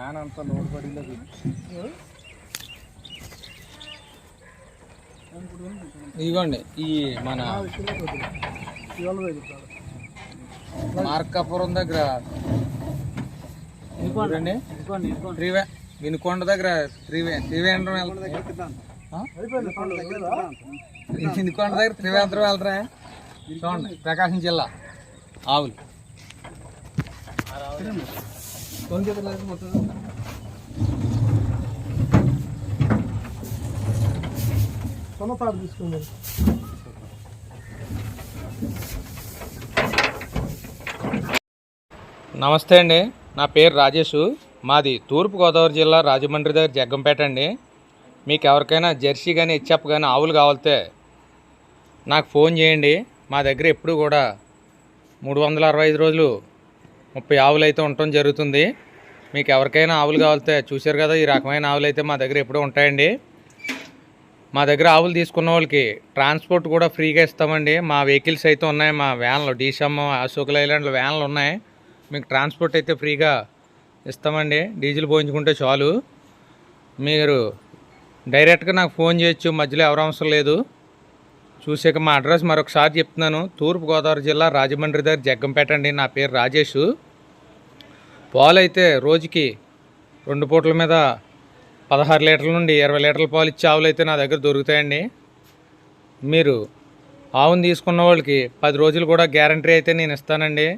Fan అంతా load ఇవ్వండి ఈ మన మార్కాపురం దగ్గర చూడండి త్రివే వినుకొండ దగ్గర త్రివే త్రివేంద్రం వెళ్తా వినుకొండ దగ్గర త్రివేంద్రం వెళ్తారా? చూడండి ప్రకాశం జిల్లా ఆవులు. సొన్నతాడు తీసుకుంది నమస్తే అండి. నా పేరు రాజేష్. మాది తూర్పుగోదావరి జిల్లా రాజమండ్రి దగ్గర జగ్గంపేట అండి. మీకు ఎవరికైనా జెర్సీ కానీ హెచ్ఎఫ్ కానీ ఆవులు కావాలితే నాకు ఫోన్ చేయండి. మా దగ్గర ఎప్పుడు కూడా మూడు వందల అరవై ఐదు రోజులు ముప్పై ఆవులు అయితే ఉండటం జరుగుతుంది. మీకు ఎవరికైనా ఆవులు కావాలితే చూశారు కదా ఈ రకమైన ఆవులు అయితే మా దగ్గర ఎప్పుడూ ఉంటాయండి. మా దగ్గర ఆవులు తీసుకున్న వాళ్ళకి ట్రాన్స్పోర్ట్ కూడా ఫ్రీగా ఇస్తామండి. మా వెహికల్స్ అయితే ఉన్నాయి మా వ్యాన్లు డీసమ్ అశోక్ లైలాండ్లో వ్యాన్లు ఉన్నాయి. మీకు ట్రాన్స్పోర్ట్ అయితే ఫ్రీగా ఇస్తామండి. డీజిల్ పోయించుకుంటే చాలు. మీరు డైరెక్ట్గా నాకు ఫోన్ చేయొచ్చు మధ్యలో ఎవరు అవసరం లేదు. చూసాక మా అడ్రస్ మరొకసారి చెప్తున్నాను. తూర్పుగోదావరి జిల్లా రాజమండ్రి దగ్గర జగ్గంపేట అండి. నా పేరు రాజేష్. పాలు అయితే రోజుకి రెండు పూటల మీద పదహారు లీటర్ల నుండి ఇరవై లీటర్ల పాలు ఇచ్చే ఆవులు అయితే నా దగ్గర దొరుకుతాయండి. మీరు ఆవును తీసుకున్న వాళ్ళకి పది రోజులు కూడా గ్యారంటీ అయితే నేను ఇస్తానండి.